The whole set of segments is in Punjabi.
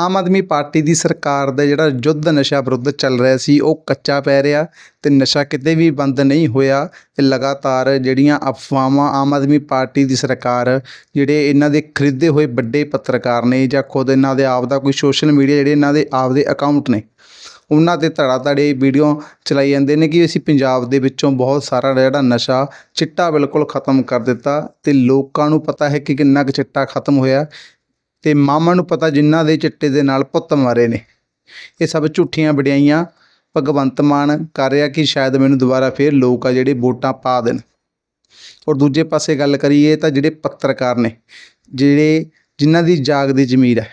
ਆਮ ਆਦਮੀ ਪਾਰਟੀ ਦੀ ਸਰਕਾਰ ਦਾ ਜਿਹੜਾ ਯੁੱਧ ਨਸ਼ਾ ਵਿਰੁੱਧ ਚੱਲ ਰਿਹਾ ਸੀ, ਉਹ ਕੱਚਾ ਪੈ ਰਿਹਾ ਅਤੇ ਨਸ਼ਾ ਕਿਤੇ ਵੀ ਬੰਦ ਨਹੀਂ ਹੋਇਆ ਅਤੇ ਲਗਾਤਾਰ ਜਿਹੜੀਆਂ ਅਫਵਾਹਾਂ ਆਮ ਆਦਮੀ ਪਾਰਟੀ ਦੀ ਸਰਕਾਰ ਜਿਹੜੇ ਇਹਨਾਂ ਦੇ ਖਰੀਦੇ ਹੋਏ ਵੱਡੇ ਪੱਤਰਕਾਰ ਨੇ ਜਾਂ ਖੁਦ ਇਹਨਾਂ ਦੇ ਆਪ ਦਾ ਕੋਈ ਸੋਸ਼ਲ ਮੀਡੀਆ ਜਿਹੜੇ ਇਹਨਾਂ ਦੇ ਆਪ ਦੇ ਅਕਾਊਂਟ ਨੇ, ਉਹਨਾਂ 'ਤੇ ਧੜਾ ਧੜੇ ਵੀਡੀਓ ਚਲਾਈ ਜਾਂਦੇ ਨੇ ਕਿ ਅਸੀਂ ਪੰਜਾਬ ਦੇ ਵਿੱਚੋਂ ਬਹੁਤ ਸਾਰਾ ਜਿਹੜਾ ਨਸ਼ਾ ਚਿੱਟਾ ਬਿਲਕੁਲ ਖਤਮ ਕਰ ਦਿੱਤਾ ਅਤੇ ਲੋਕਾਂ ਨੂੰ ਪਤਾ ਹੈ ਕਿ ਕਿੰਨਾ ਕੁ ਚਿੱਟਾ ਖਤਮ ਹੋਇਆ। ਅਤੇ ਮਾਮਾ ਨੂੰ ਪਤਾ ਜਿਨ੍ਹਾਂ ਦੇ ਚਿੱਟੇ ਦੇ ਨਾਲ ਪੁੱਤ ਮਾਰੇ ਨੇ। ਇਹ ਸਭ ਝੂਠੀਆਂ ਵਡਿਆਈਆਂ, ਭਗਵੰਤ ਮਾਨ ਕਰ ਰਿਹਾ ਕਿ ਸ਼ਾਇਦ ਮੈਨੂੰ ਦੁਬਾਰਾ ਫੇਰ ਲੋਕ ਆ ਜਿਹੜੇ ਵੋਟਾਂ ਪਾ ਦੇਣ। ਔਰ ਦੂਜੇ ਪਾਸੇ ਗੱਲ ਕਰੀਏ ਤਾਂ ਜਿਹੜੇ ਪੱਤਰਕਾਰ ਨੇ, ਜਿਹੜੇ, ਜਿਨ੍ਹਾਂ ਦੀ ਜਾਗਦੀ ਜ਼ਮੀਰ ਹੈ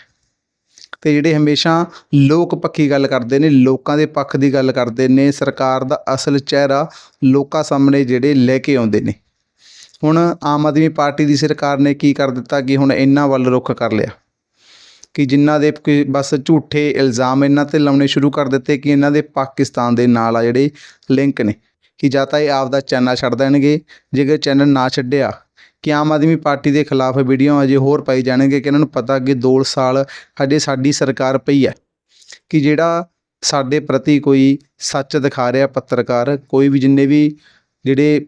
ਅਤੇ ਜਿਹੜੇ ਹਮੇਸ਼ਾ ਲੋਕ ਪੱਖੀ ਗੱਲ ਕਰਦੇ ਨੇ, ਲੋਕਾਂ ਦੇ ਪੱਖ ਦੀ ਗੱਲ ਕਰਦੇ ਨੇ, ਸਰਕਾਰ ਦਾ ਅਸਲ ਚਿਹਰਾ ਲੋਕਾਂ ਸਾਹਮਣੇ ਜਿਹੜੇ ਲੈ ਕੇ ਆਉਂਦੇ ਨੇ। ਹੁਣ ਆਮ ਆਦਮੀ ਪਾਰਟੀ ਦੀ ਸਰਕਾਰ ਨੇ ਕੀ ਕਰ ਦਿੱਤਾ ਕਿ ਹੁਣ ਇਹਨਾਂ ਵੱਲ ਰੁੱਖ ਕਰ ਲਿਆ। ਕਿ ਜਿਨ੍ਹਾਂ ਦੇ ਕੋਈ ਬਸ ਝੂਠੇ ਇਲਜ਼ਾਮ ਇਹਨਾਂ 'ਤੇ ਲਾਉਣੇ ਸ਼ੁਰੂ ਕਰ ਦਿੱਤੇ ਕਿ ਇਹਨਾਂ ਦੇ ਪਾਕਿਸਤਾਨ ਦੇ ਨਾਲ ਆ ਜਿਹੜੇ ਲਿੰਕ ਨੇ, ਕਿ ਜਾਂ ਤਾਂ ਇਹ ਆਪ ਦਾ ਚੈਨਲ ਛੱਡ ਦੇਣਗੇ, ਜੇਕਰ ਚੈਨਲ ਨਾ ਛੱਡਿਆ, ਕਿ ਆਮ ਆਦਮੀ ਪਾਰਟੀ ਦੇ ਖਿਲਾਫ ਵੀਡੀਓ ਅਜੇ ਹੋਰ ਪਾਈ ਜਾਣਗੇ ਕਿ ਇਹਨਾਂ ਨੂੰ ਪਤਾ ਕਿ ਦੋ ਸਾਲ ਹਜੇ ਸਾਡੀ ਸਰਕਾਰ ਪਈ ਹੈ। ਕਿ ਜਿਹੜਾ ਸਾਡੇ ਪ੍ਰਤੀ ਕੋਈ ਸੱਚ ਦਿਖਾ ਰਿਹਾ ਪੱਤਰਕਾਰ, ਕੋਈ ਵੀ ਜਿੰਨੇ ਵੀ ਜਿਹੜੇ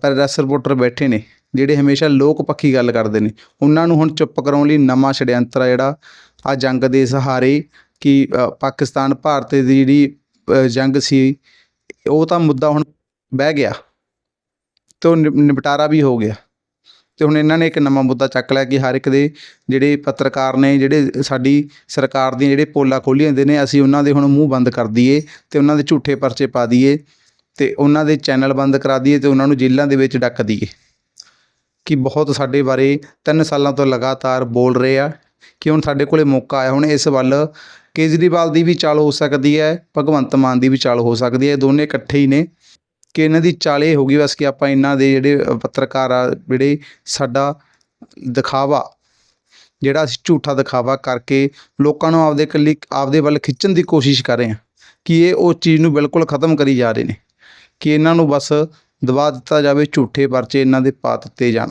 ਪ੍ਰੈਸ ਰਿਪੋਰਟਰ ਬੈਠੇ ਨੇ, ਜਿਹੜੇ ਹਮੇਸ਼ਾ ਲੋਕ ਪੱਖੀ ਗੱਲ ਕਰਦੇ ਨੇ। ਉਹਨਾਂ ਨੂੰ ਹੁਣ ਚੁੱਪ ਕਰਾਉਣ ਲਈ ਨਵਾਂ ਛੜਯੰਤਰ ਆ ਜਿਹੜਾ, ਆ ਜੰਗ ਦੇ ਸਹਾਰੇ ਕਿ ਪਾਕਿਸਤਾਨ ਭਾਰਤ ਦੀ ਜਿਹੜੀ ਜੰਗ ਸੀ, ਉਹ ਤਾਂ ਮੁੱਦਾ ਹੁਣ ਬਹਿ ਗਿਆ ਤੇ ਉਹ ਨਿਪ- ਨਿਪਟਾਰਾ ਵੀ ਹੋ ਗਿਆ। ਤੇ ਹੁਣ ਇਹਨਾਂ ਨੇ ਇੱਕ ਨਵਾਂ ਮੁੱਦਾ ਚੱਕ ਲਿਆ ਕਿ ਹਰ ਇੱਕ ਦੇ ਜਿਹੜੇ ਪੱਤਰਕਾਰ ਨੇ, ਜਿਹੜੇ ਸਾਡੀ ਸਰਕਾਰ ਦੀਆਂ ਜਿਹੜੇ ਪੋਲਾਂ ਖੋਲ੍ਹੀ ਜਾਂਦੇ ਨੇ, ਅਸੀਂ ਉਹਨਾਂ ਦੇ ਹੁਣ ਮੂੰਹ ਬੰਦ ਕਰ ਦਈਏ ਤੇ ਉਹਨਾਂ ਦੇ ਝੂਠੇ ਪਰਚੇ ਪਾ ਦਈਏ। ਤੇ ਉਹਨਾਂ ਦੇ ਚੈਨਲ ਬੰਦ ਕਰਾ ਦਈਏ ਤੇ ਉਹਨਾਂ ਨੂੰ ਜੇਲ੍ਹਾਂ ਦੇ ਵਿੱਚ ਡੱਕ ਦਈਏ। ਕਿ ਬਹੁਤ ਸਾਡੇ ਬਾਰੇ ਤਿੰਨ ਸਾਲਾਂ ਤੋਂ ਲਗਾਤਾਰ ਬੋਲ ਰਹੇ ਆ ਕਿ ਹੁਣ ਸਾਡੇ ਕੋਲੇ ਮੌਕਾ ਆਇਆ। ਹੁਣ ਇਸ ਵੱਲ ਕੇਜਰੀਵਾਲ ਦੀ ਵੀ ਚਾਲ ਹੋ ਸਕਦੀ ਹੈ, ਭਗਵੰਤ ਮਾਨ ਦੀ ਵੀ ਚਾਲ ਹੋ ਸਕਦੀ ਹੈ। ਦੋਨੇ ਇਕੱਠੇ ਹੀ ਨੇ ਕਿ ਇਹਨਾਂ ਦੀ ਚਾਲ ਇਹ ਗਈ ਬਸ ਕਿ ਆਪਾਂ ਇਹਨਾਂ ਦੇ ਜਿਹੜੇ ਪੱਤਰਕਾਰ ਆ, ਜਿਹੜੇ ਸਾਡਾ ਦਿਖਾਵਾ, ਜਿਹੜਾ ਅਸੀਂ ਝੂਠਾ ਦਿਖਾਵਾ ਕਰਕੇ ਲੋਕਾਂ ਨੂੰ ਆਪਦੇ ਇਕੱਲੀ ਆਪਦੇ ਵੱਲ ਖਿੱਚਣ ਦੀ ਕੋਸ਼ਿਸ਼ ਕਰ ਰਹੇ ਹਾਂ ਕਿ ਇਹ ਉਸ ਚੀਜ਼ ਨੂੰ ਬਿਲਕੁਲ ਖਤਮ ਕਰੀ ਜਾ ਰਹੇ ਨੇ। ਕਿ ਇਹਨਾਂ ਨੂੰ ਬਸ ਦਬਾ ਦਿੱਤਾ ਜਾਵੇ ਝੂਠੇ ਪਰਚੇ ਇਹਨਾਂ ਦੇ ਪਾ ਦਿੱਤੇ ਜਾਣ।